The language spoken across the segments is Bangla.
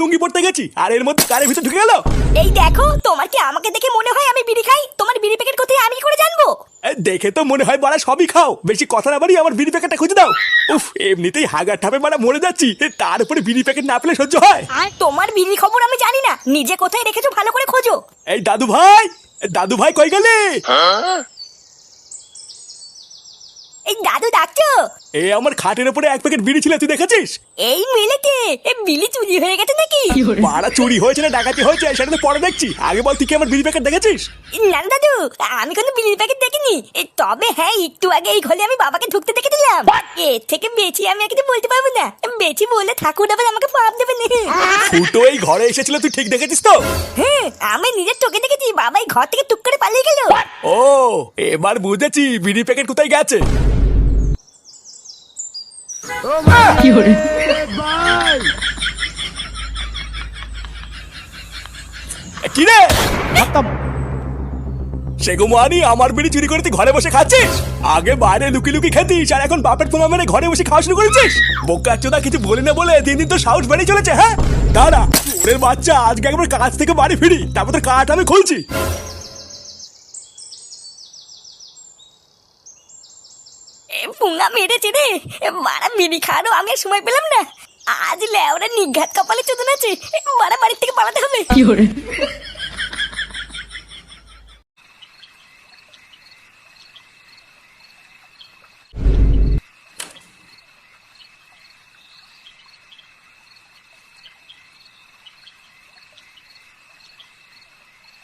লুঙ্গি পড়তে গেছি আর এর মধ্যে কারের ভিতরে ঢুকে গেল। এই দেখো তোমার কি আমাকে দেখে মনে হয় আমি বিড়ি খাই? তোমার বিড়ি প্যাকেট কোথায়? আমি কি করে জানব? দেখে তো মনে হয় বাড়া সবই খাও। বেশি কথা না বাড়ি আমার বিড়ি প্যাকেটটা খুঁজে দাও। উফ এমনিতেই হাগার ঠাপে বাড়া মরে যাচ্ছি। এ, তার উপরে বিড়ি প্যাকেট না পেলে সহ্য হয়। আর তোমার বিড়ি খবর আমি জানি না। নিজে কোথায় রেখেছো ভালো করে খোঁজো। এই দাদু ভাই দাদু ভাই কই গেলে? এই দাদু ডাকছো? এ আমার খাটের উপরে এক প্যাকেট বিড়ি ছিল তুই দেখেছিস? এই মিলেতে এ বিলি চুরি হয়ে গেছে নাকি? বাড়া চুরি হয়েছে না ডাকাতি হয়েছে সেটা তো পরে দেখছি। আগে বল তুই কি আমার বিড়ি প্যাকেট দেখেছিস? না না দাদু আমি কোনো বিলির প্যাকেট দেখিনি। তবে হ্যাঁ একটু আগে এই ঘরে আমি বাবাকে ঢুকতে দেখে দিলাম। এর থেকে বেশি আমি আর কিছু বলতে পারব না। বেশি বলে ঠাকুর আবার আমাকে পাপ দেবে না। ফুটো এই ঘরে এসেছিল তুই ঠিক দেখেছিস তো? হ্যাঁ আমি নিজের চোখে দেখেছি বাবা এই ঘর থেকে টুক করে পালিয়ে গেল। ও এবার বুঝেছি বিড়ি প্যাকেট কোথায় গেছে। কি রে সেগো আমার বিড়ি চুরি করে তুই ঘরে বসে খাচ্ছিস? আগে বাইরে লুকি লুকি খেতিস, আর এখন বাপের পোনা মেরে ঘরে বসে খাওয়া শুরু করেছিস? বোকা চোদা কিছু বলি না বলে দিন দিন তো সাহস বেড়ে চলেছে হ্যাঁ? দাঁড়া, ওরের বাচ্চা আজকে একবার কাজ থেকে বাড়ি ফিরি, তারপর তো কাঠ আমি খুলছি। পুঙ্গা মেরেছে রে। মারা বিড়ি খাওয়ারও আমি সময় পেলাম না। আজ লেওরা নিঘাত কপালে চোদন আছে। মারা বাড়ির থেকে পালাতে হবে।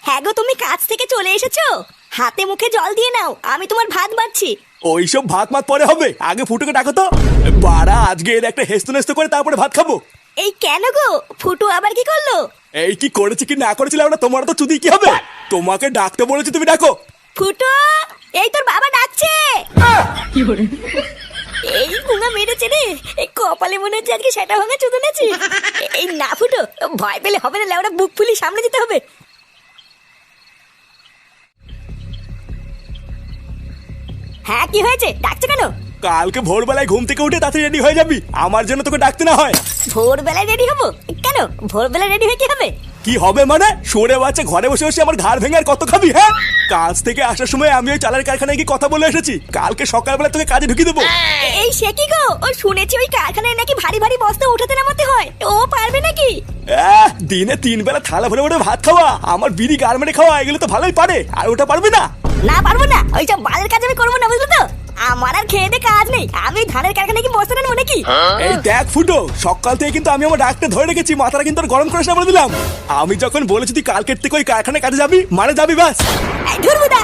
হ্যাঁ গো তুমি কাজ থেকে চলে এসেছ? হাতে মুখে জল দিয়ে নাও আমি তোমার ভাত বাড়ছি। ওইসব ভাত মাত পরে হবে আগে ফুটোকে ডাকো তো। বাড়া আজকে এর একটা হেস্ত নেস্ত করে তারপরে ভাত খাব। এই কেন গো? ফুটু আবার কি করল? এই কি করেছে কি না করেছিল আমরা তোমার তো চুদি কি হবে? তোমাকে ডাকতে বলেছি তুমি ডাকো। ফুটো এই তোর বাবা ডাকছে। এই গুঙা মেরেছে রে এই কপালে মনে হচ্ছে আজকে সেটা ভাঙা চুদন আছে এই না ফুটো ভয় পেলে হবে না লেওরা বুক ফুলি সামনে যেতে হবে। হ্যাঁ কি হয়েছে? ডাকছে কেন? কালকে ভোরবেলায় ঘুম থেকে উঠে তাড়াতাড়ি রেডি হয়ে যাবি। আমার জন্য তোকে ডাকতে না হয়। ভোরবেলায় রেডি হব? কেন? ভোরবেলায় রেডি হয়ে কি হবে? কি হবে মানে? সরে বাচ্চা ঘরে বসে বসে আমার ঘাড় ভেঙে আর কত খাবি হ্যাঁ? কাজ থেকে আসার সময় আমি ওই চালের কারখানায় গিয়ে কথা বলে এসেছি। কালকে সকালবেলা তোকে কাজে ঢুকিয়ে দেবো। এই সে কি গো? ও শুনেছি ওই কারখানায় নাকি ভারী ভারী বস্তা উঠাতে নামাতে হয়। ও পারবে নাকি? দিনে তিন বেলা থালা ভরে ভরে ভাত খাওয়া আমার বিড়ি গার্মেন্টে খাওয়া এগুলো তো ভালোই পারে। আর ওটা পারবে না? না পারব না। ওই সব বালের কাজ আমি করব না বুঝলো তো? আমার আর খেয়ে দে কাজ নেই। আমি ধানের কারখানায় কি বসতে নেব নাকি? এই দেখ ফুটো সকাল থেকে কিন্তু আমি আমার ডাকটা ধরে রেখেছি মাথাটা কিন্তু আর গরম করিস না বলে দিলাম। আমি যখন বলেছি তুই কালকের থেকে ওই কারখানায় কাজে যাবি মানে যাবি ব্যাস। ধরবো দা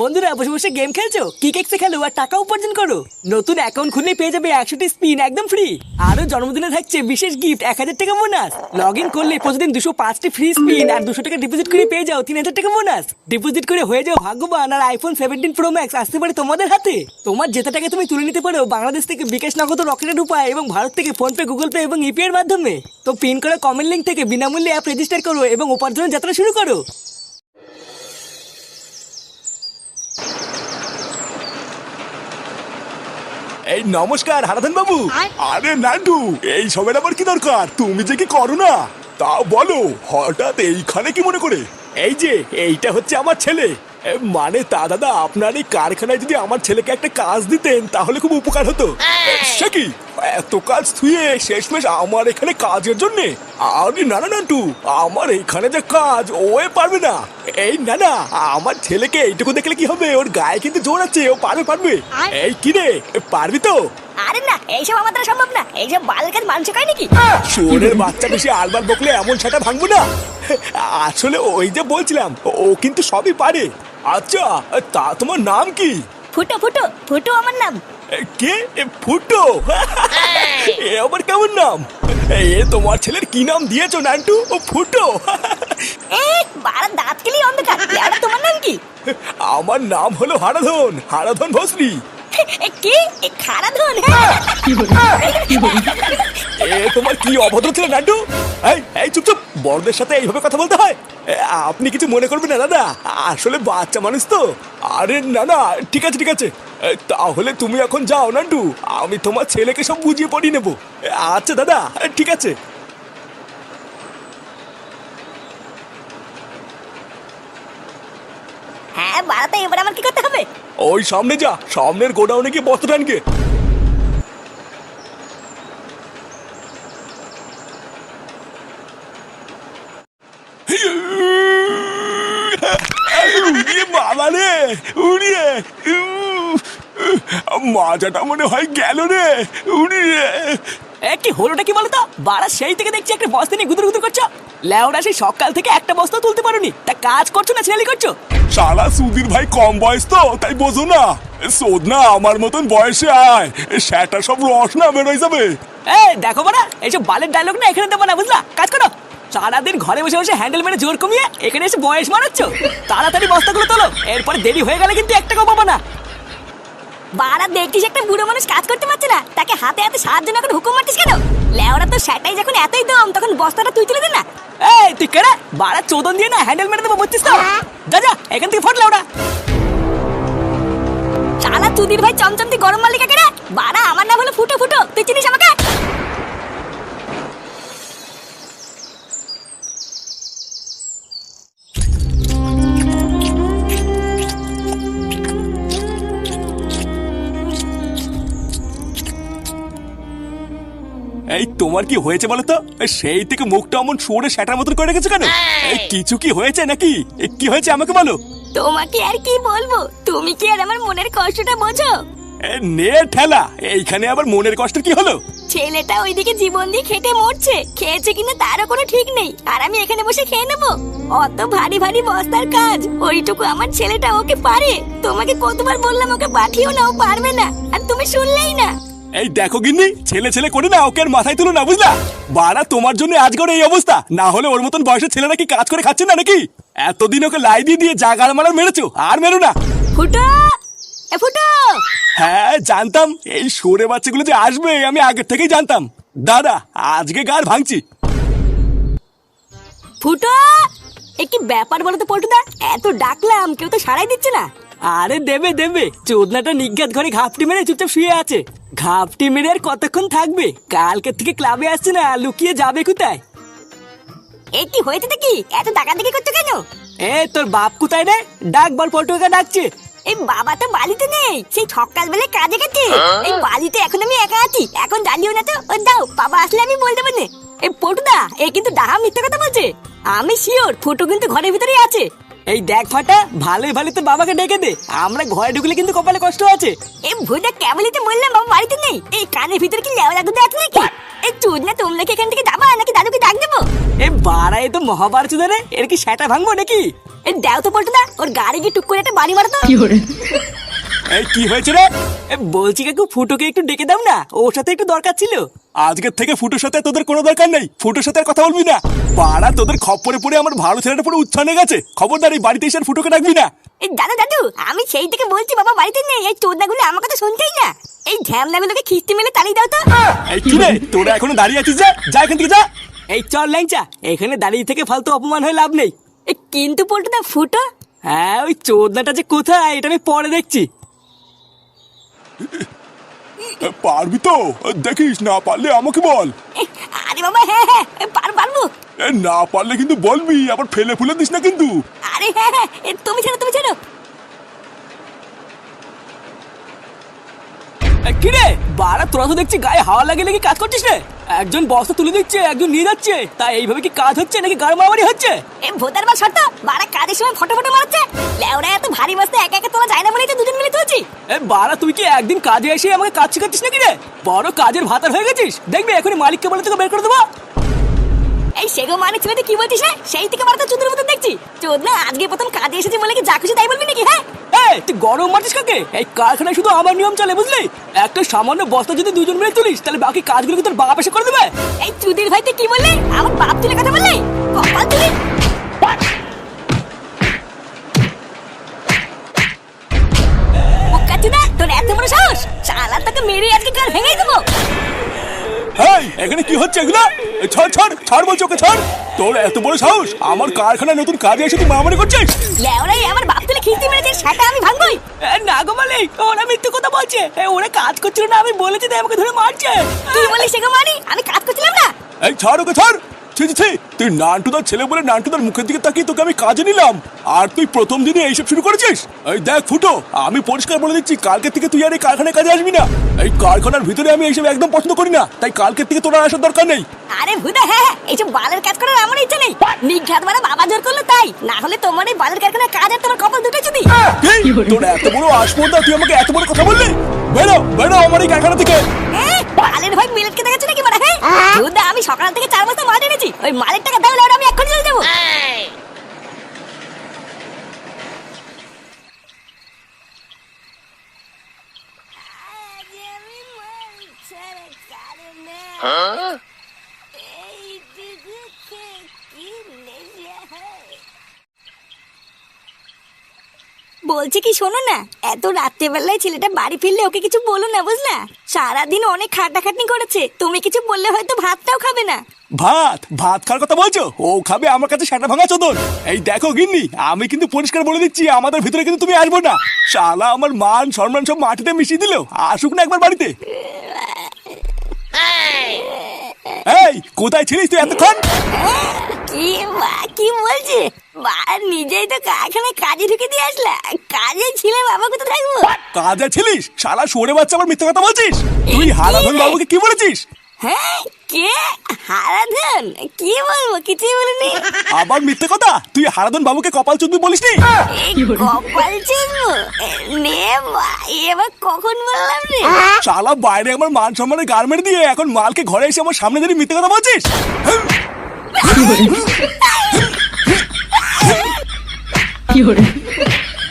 বন্ধুরা, বসে বসে গেম খেলছো? কি কেকসে খেলো আর টাকা উপার্জন করো। নতুন অ্যাকাউন্ট খুললে পেয়ে যাবে একশোটি স্পিন একদম ফ্রি আরও জন্মদিনে থাকছে বিশেষ গিফট এক হাজার টাকা বোনাস লগ ইন করলে প্রতিদিন দুশো পাঁচটি ফ্রি স্পিন আর দুশো টাকা ডিপোজিট করে পেয়ে যাও তিন হাজার টাকা বোনাস ডিপোজিট করে হয়ে যাও ভাগ্যবান আর আইফোন সেভেন্টিন প্রো ম্যাক্স আসতে পারে তোমাদের হাতে। তোমার যেটা টাকা তুমি তুলে নিতে পারো বাংলাদেশ থেকে বিকাশ নগদ রকেটের উপায় এবং ভারত থেকে ফোন পে গুগল পে এবং ইউপিআই মাধ্যমে। তো পিন করে কমেন্ট লিঙ্ক থেকে বিনামূল্যে অ্যাপ রেজিস্টার করো এবং উপার্জনের যাত্রা শুরু করো। এই নমস্কার হারাধন বাবু। আরে নান্টু এই সবের আবার কি দরকার? তুমি যে কি করো না তা বলো হঠাৎ এইখানে কি মনে করে? এই যে এইটা হচ্ছে আমার ছেলে। মানে তা দাদা আপনার এই কারখানায় যদি আমার ছেলেকে একটা কাজ দিতেন তাহলে খুব উপকার হতো। সে কি? এত কাজ থুয়ে শেষমেশ আমার এখানে কাজের জন্য। আরে না না নান্টু আমার এইখানে যে কাজ ওয়ে পারবে না। এই না না আমার ছেলেকে এইটুকু দেখলে কি হবে? ওর গায়ে কিন্তু জোর আছে ও পারবে পারবে। এই কি রে পারবি তো? আরে না এইসব আমার দ্বারা সম্ভব না। এইসব বালের কাজ মানুষ খায় নাকি? শুয়োরের বাচ্চা বেশি আলবার বকলে এমন সেটা ভাঙবো না। আসলে ওই যে বলছিলাম ও কিন্তু সবই পারে। আচ্ছা তা তোমার নাম কি? ফুটো ফুটো ফুটো আমার নাম। কে? এ, ফুটো? এ আমার কেমন নাম? এ তোমার ছেলের কি নাম দিয়েছ নান্টু? ও ফুটো। এ বাড়ার দাঁত কেলি অন্ধকার। তোমার নাম কি? আমার নাম হলো হারাধন হারাধন ভস্রী এ কি? ধন। এ, তোমার কি অভদ্র ছিল, নান্টু? এই এই বড়দের সাথে এইভাবে কথা বলতে হয়? আপনি কিছু মনে করবেন না, দাদা। আসলে বাচ্চা মানুষ তো। আরে, না না, ঠিক আছে ঠিক আছে। তাহলে তুমি এখন যাও, নান্টু। আমি তোমার ছেলেকে সব বুঝিয়ে পড়িয়ে নেব। আচ্ছা দাদা ঠিক আছে। হ্যাঁ বাড়াতে এবার আমার কি করতে হবে? ওই সামনে যা, সামনের গোডাউনে গিয়ে বস্তা টানকে। বাবা রে, উড়িয়ে মাজাটা মনে হয় গেল রে, উড়িয়ে। কি হলোটা কি বলতো? বাড়া সেই থেকে দেখছি একটা বস্তা নিয়ে গুদুর গুদুর করছ। লেওরা সেই সকাল থেকে একটা বস্তা তুলতে পারোনি। তা কাজ করছ না ছেলে করছ? শালা সুধীর ভাই কম বয়স তো তাই বোঝো না। শোধ না আমার মতন বয়সে আয়। সেটা সব রস না বেরোয় যাবে। এ দেখো বাড়া এইসব বালের ডায়লগ না এখানে দেবো না বুঝলা? কাজ করো। সারাদিন ঘরে বসে বসে হ্যান্ডেল মেরে জোর কমিয়ে এখানে এসে বয়স মারাচ্ছ। তাড়াতাড়ি বস্তাগুলো তোলো এরপরে দেরি হয়ে গেলে কিন্তু একটা টাকাও পাবো না। বাড়া দেখছিস একটা বুড়ো মানুষ কাজ করতে পারছে না? তাকে হাতে হাতে সাহায্য না করে হুকুম মারছিস কেন? লেওরা তো সেটাই যখন এতই দম তখন বস্তাটা তুই তুলে দে না। এই তুই কেড়ে বাড়া চোদন দিয়ে না হ্যান্ডেল মেরে দেবো বুঝছিস তো? যা যা এখান থেকে ফটলে লেওরা। চালা তুদির ভাই চমচম তুই গরম মালিকা কেনা বাড়া আমার নাম হলো ফুটো ফুটো। তুই চিনিস আমাকে? তোমার কি হয়েছে বলো তো সেই থেকে মুখটা অমন সরে সেটার মতন করে রেখেছো কেন? কিছু কি হয়েছে নাকি? কি হয়েছে আমাকে বলো। তোমাকে আর কি বলব? তুমি কি আর আমার মনের কষ্টটা বোঝো? নে ঠেলা এইখানে আবার মনের কষ্ট কি হলো? ছেলেটা ওইদিকে জীবন দিয়ে খেটে মরছে খেয়েছে কিনা তারও কোনো ঠিক নেই আর আমি এখানে বসে খেয়ে নেব? অত ভারী ভারী বস্তার কাজ ওইটুকু আমার ছেলেটা ওকে পারে। তোমাকে কতবার বললাম ওকে পাঠিও না ও পারবে না আর তুমি শুনলেই না। এই দেখো গিন্নি ছেলে ছেলে করে না ওকে আর মাথায় তুলো না বুঝলা? বাড়া তোমার জন্য আজকের এই অবস্থা। না হলে ওর মতন বয়সের ছেলেরা কি কাজ করে খাচ্ছে না নাকি? এতদিন ওকে লাই দিয়ে দিয়ে জাগার মারার মেরেছো আর মেরো না। ফুটো! এ ফুটো! হ্যাঁ জানতাম। এই সরে বাচ্চাগুলো যে আসবে আমি আগের থেকেই জানতাম। দাদা আজকে গার ভাঙছি। ফুটো! এ কি ব্যাপার বলো তো পল্টুদা? এত ডাকলাম কেউ তো সারাই দিচ্ছে না। আরে দেবে দেবে। চোদনাটা নিজ্ঞাত ঘরে ঘাপটি মেরে চুপচাপ শুয়ে আছে। ঘাপটি মেরে আর কতক্ষণ থাকবে? কালকে থেকে ক্লাবে আসছে না লুকিয়ে যাবে কোথায়? এ কি হয়েছে কি এত ডাকাডাকি করছ কেন? এ তোর বাপ কোথায় রে? ডাক বল পল্টুকে ডাকছে। এই বাবা তো বালিতে নেই সেই সকাল বেলায় কাজে গেছে। এই বালিতে এখন আমি একা আছি এখন জানিও না তো। ও দাও বাবা আসলে আমি বলতে পারি এই পটুদা এ কিন্তু ডাহা মিথ্যা কথা বলছে। আমি শিওর ফুটো কিন্তু ঘরের ভিতরেই আছে। এই দেখ ফাটা ভালোই ভালো তোর বাবাকে ডেকে দে। আমরা ঘরে ঢুকলে কিন্তু কপালে কষ্ট আছে। এ ভুদা কেবলই তো বললাম বাবা বাড়িতে নেই। এই কানের ভিতরে কি লেওয়া লাগু দেখ নাকি? এই চুদ না তোমরা কি এখান থেকে যাবা? নাকি দাদুকে ডাক দেবো? এ বাড়া এ তো মহাভারত রে এর কি সেটা ভাঙবো নাকি? এ দাও তো পটুদা ওর গাড়ি গিয়ে টুক করে একটা বাড়ি মারতো। এই কি হয়েছে রে? বলছি কাকু ফুটোকে একটু ডেকে দাও না। ওর সাথে একটু দরকার ছিল। আজকের থেকে ফুটোর সাথে তোদের কোনো দরকার নেই। ফুটোর সাথে আর কথা বলবি না। পাড়া তোদের খপ্পরে পড়ে আমার ভালো ছেলেটা পুরো উচ্ছানে গেছে। খবরদার এই বাড়িতে এসে ফুটোকে ডাকবি না। এই দাদু দাদু আমি সেই থেকে বলছি বাবা বাড়িতে নেই। এই চোদনাগুলো আমার কথা শুনতেই না। এই ঝ্যামনাগুলোকে খিস্তি মেলে তাড়িয়ে দাও তো। এই কি রে? তোরা এখনও দাঁড়িয়ে আছিস যা? যা এখান থেকে যা। এই চল ল্যাংচা। এখানে দাঁড়িয়ে থেকে ফালতু অপমান হয়ে লাভ নেই। এ, কিন্তু পল্টুদা ফুটো। হ্যাঁ ওই চোদনাটা যে কোথায় এটা আমি পরে দেখছি। পারবি তো? দেখিস না পারলে আমাকে বল। আরে বাবা হ্যাঁ হ্যাঁ পার পারব। না পারলে কিন্তু বলবি আবার ফেলে ফুলে দিস না কিন্তু। আরে হ্যাঁ হ্যাঁ তুমি ছেড়ো তুমি ছেড়ো। এ, কি রে বাড়া তোরা তো দেখছি গায়ে হাওয়া লাগে লেগে কাজ করছিস রে। একজন বস্তা তুলে দিচ্ছে একজন নিয়ে যাচ্ছে। তা এইভাবে কি কাজ হচ্ছে নাকি গাড় মারামারি হচ্ছে? এ ভোটার বা শর্ত বাড়া কাজের সময় ফটো ফটো মারছে লেওরা এত ভারী বস্তা একা একা তোলা যায় না বলেই তো দুজন মিলে তুলছি। এ বাড়া তুই কি একদিন কাজে এসে আমাকে কাজ শেখাচ্ছিস নাকি রে? বড় কাজের ভাতার হয়ে গেছিস? দেখবি এখনই মালিককে বলে তোকে বের করে দেবো। এই সেগো মানে ছেলে কি বলছিস হ্যাঁ? সেই থেকে মারা তো চুদের মতো দেখছি। চোদ না আজকে প্রথম কাজে এসেছি বলে কি যা খুশি তাই বলবি নাকি হ্যাঁ? এই তুই গরম মারছিস কাকে? এই কারখানায় শুধু আমার নিয়ম চলে বুঝলি? একটা সামান্য বস্তা যদি দুজন মিলে তুলিস তাহলে বাকি কাজগুলো কি তোর বাপ এসে করে দেবে। এই চুদির ভাই তুই কি বললি? আমার বাপ তুলে কথা বললি? কপাল তুলি তোর এত বড় সাহস? শালা তোকে মেরে আজকে কাল ভেঙে দেবো। এই এখানে কি হচ্ছে এগুলো? ছাড় ছাড় ছাড় বলছি ওকে ছাড়। তোর এত বড় সাহস? আমার কারখানায় নতুন কাজে এসে তুই মারামারি করছিস? লেওরাই আমার বাপ তুলে খিস্তি মেরেছে সেটা আমি ভাঙবই। না গো মালিক ওরা মিথ্যে কথা বলছে। ওরা কাজ করছিল না আমি বলেছি তাই আমাকে ধরে মারছে। তুই বলিস সেগো মানি? আমি কাজ করছিলাম না। এই ছাড় ওকে ছাড়। ছি ছি, ছি তুই নান্টুদার ছেলে বলে নান্টুদার মুখের দিকে তাকিয়ে তোকে আমি কাজে নিলাম। আর তুই প্রথম দিনে এইসব শুরু করেছিস? এই দেখ ফুটো আমি পরিষ্কার বলে দিচ্ছি কালকে থেকে তুই আর এই কারখানায় কাজে আসবি না। এই কারখানার ভিতরে আমি এইসব একদম পছন্দ করি না তাই কালকে থেকে তোর আসার দরকার নেই। আরে ভুদা হ্যাঁ হ্যাঁ এইসব বালের কাজ করার আমার ইচ্ছা নেই। নিঘাত মানে বাবা জোর করল তাই। না হলে তোমার এই বালের কারখানার কাজ আর তোমার কপাল দুটো যদি তোর এত বড় আসপর্দা তুই আমাকে এত বড় কথা বললি? বেরো বেরো আমার এই কারখানা থেকে। বালের ভাই মিলেটকে দেখাচ্ছে নাকি মানে হ্যাঁ আমি সকাল থেকে চার বস্তা মাল এনেছি। ওই মালের টাকা দাও লেওরা আমি এক্ষুনি চলে যাব। বলছি কি শোনো না? এত রাত্রেবেলায় ছেলেটা বাড়ি ফিরলে ওকে কিছু বলো না বুঝলা? সারাদিন অনেক খাটাখাটনি করেছে তুমি কিছু বললে হয়তো ভাতটাও খাবে না। ভাত? ভাত খাওয়ার কথা বলছো? ও খাবে আমার কাছে সেটা ভাঙা চোদন। এই দেখো গিন্নি আমি কিন্তু পরিষ্কার বলে দিচ্ছি আমাদের ভিতরে কিন্তু তুমি আসব না। শালা আমার মান সম্মান সব মাটিতে মিশিয়ে দিল। আসুক না একবার বাড়িতে। এই! কোথায় ছিলিস তুই এতক্ষণ? কি মা কি বলছে? বা নিজেই তো কারখানায় কাজে ঢুকে দিয়ে আসলা। কাজে ছিলে বাবা কোথায় থাকব? কাজে ছিলিস? শালা সরে বাচ্চা আবার মিথ্যে কথা বলছিস? তুই হারাধন বাবুকে কি বলেছিস? হ্যাঁ কে? হারাধন? কি বলব? কিছুই বলিনি। আবার মিথ্যে কথা? তুই হারাধন বাবুকে কপাল চুদবি বলিসনি? কপাল চুদবো? নে এবার কখন বললাম রে? শালা বাইরে আমার মান সম্মানের গার্মেন্ট দিয়ে এখন মালকে ঘরে এসে আমার সামনে দাঁড়িয়ে মিথ্যে কথা বলছিস? কি hore